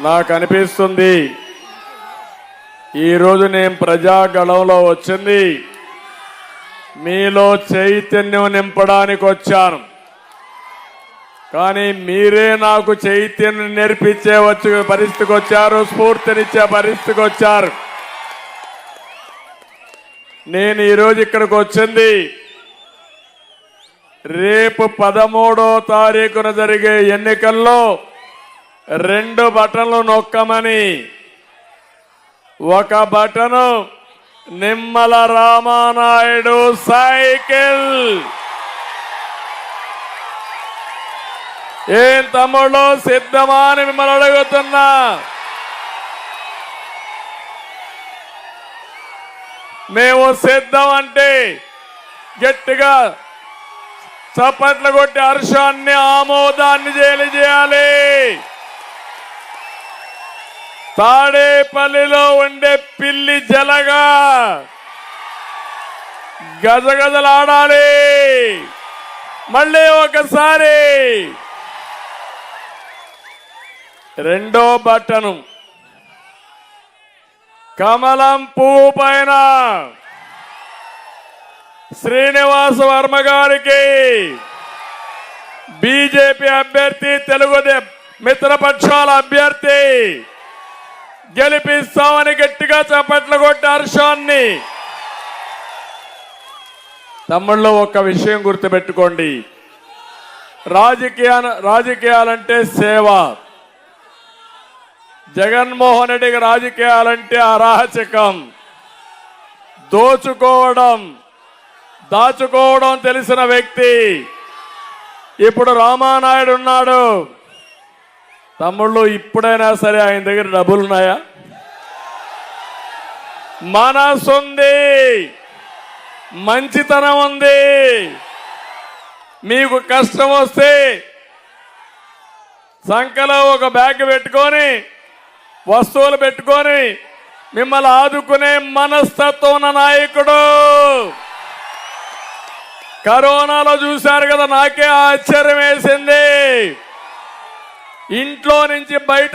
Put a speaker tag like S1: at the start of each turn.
S1: నాకు అనిపిస్తుంది ఈరోజు నేను ప్రజాగళంలో వచ్చింది. మీలో చైతన్యం నింపడానికి వచ్చాను. కానీ మీరే నాకు చైతన్యం నేర్పించే వచ్చే పరిస్థితికి వచ్చారు స్ఫూర్తినిచ్చే పరిస్థితికి వచ్చారు. నేను ఈరోజు ఇక్కడికి వచ్చింది. రేపు పదమూడో తారీఖున జరిగే ఎన్నికల్లో రెండు బటన్లు నొక్కమని. ఒక బటను నిమ్మల రామానాయుడు సైకిల్. ఏం తమ్ముళ్ళు సిద్ధమా అని మిమ్మల్ని అడుగుతున్నా. మేము సిద్ధం అంటే గట్టిగా చప్పట్లు కొట్టి హర్షాన్ని ఆమోదాన్ని చేయాలి. తాడేపల్లిలో ఉండే పిల్లి జలగా గజగజలాడాలి. మళ్ళీ ఒకసారి. రెండో బట్టను కమలం పువ్వు పైన. శ్రీనివాస వర్మ గారికి బీజేపీ అభ్యర్థి తెలుగుదే మిత్రపక్షాల అభ్యర్థి గెలిపిస్తామని గట్టిగా చప్పట్లు కొట్టారు షాన్ని. తమ్ముళ్ళు ఒక విషయం గుర్తుపెట్టుకోండి. రాజకీయ రాజకీయాలంటే సేవ. జగన్మోహన్ రెడ్డికి రాజకీయాలంటే అరాచకం. దోచుకోవడం దాచుకోవడం తెలిసిన వ్యక్తి. ఇప్పుడు రామానాయుడు ఉన్నాడు. తమ్ముళ్ళు ఇప్పుడైనా సరే ఆయన దగ్గర డబ్బులున్నాయా? మనసుంది మంచితనం ఉంది. మీకు కష్టం వస్తే సంఖలో ఒక బ్యాగ్ పెట్టుకొని వస్తువులు పెట్టుకొని మిమ్మల్ని ఆదుకునే మనస్తత్వం ఉన్న నాయకుడు. కరోనాలో చూశారు కదా నాకే ఆశ్చర్యం వేసింది. ఇంట్లో నుంచి బయట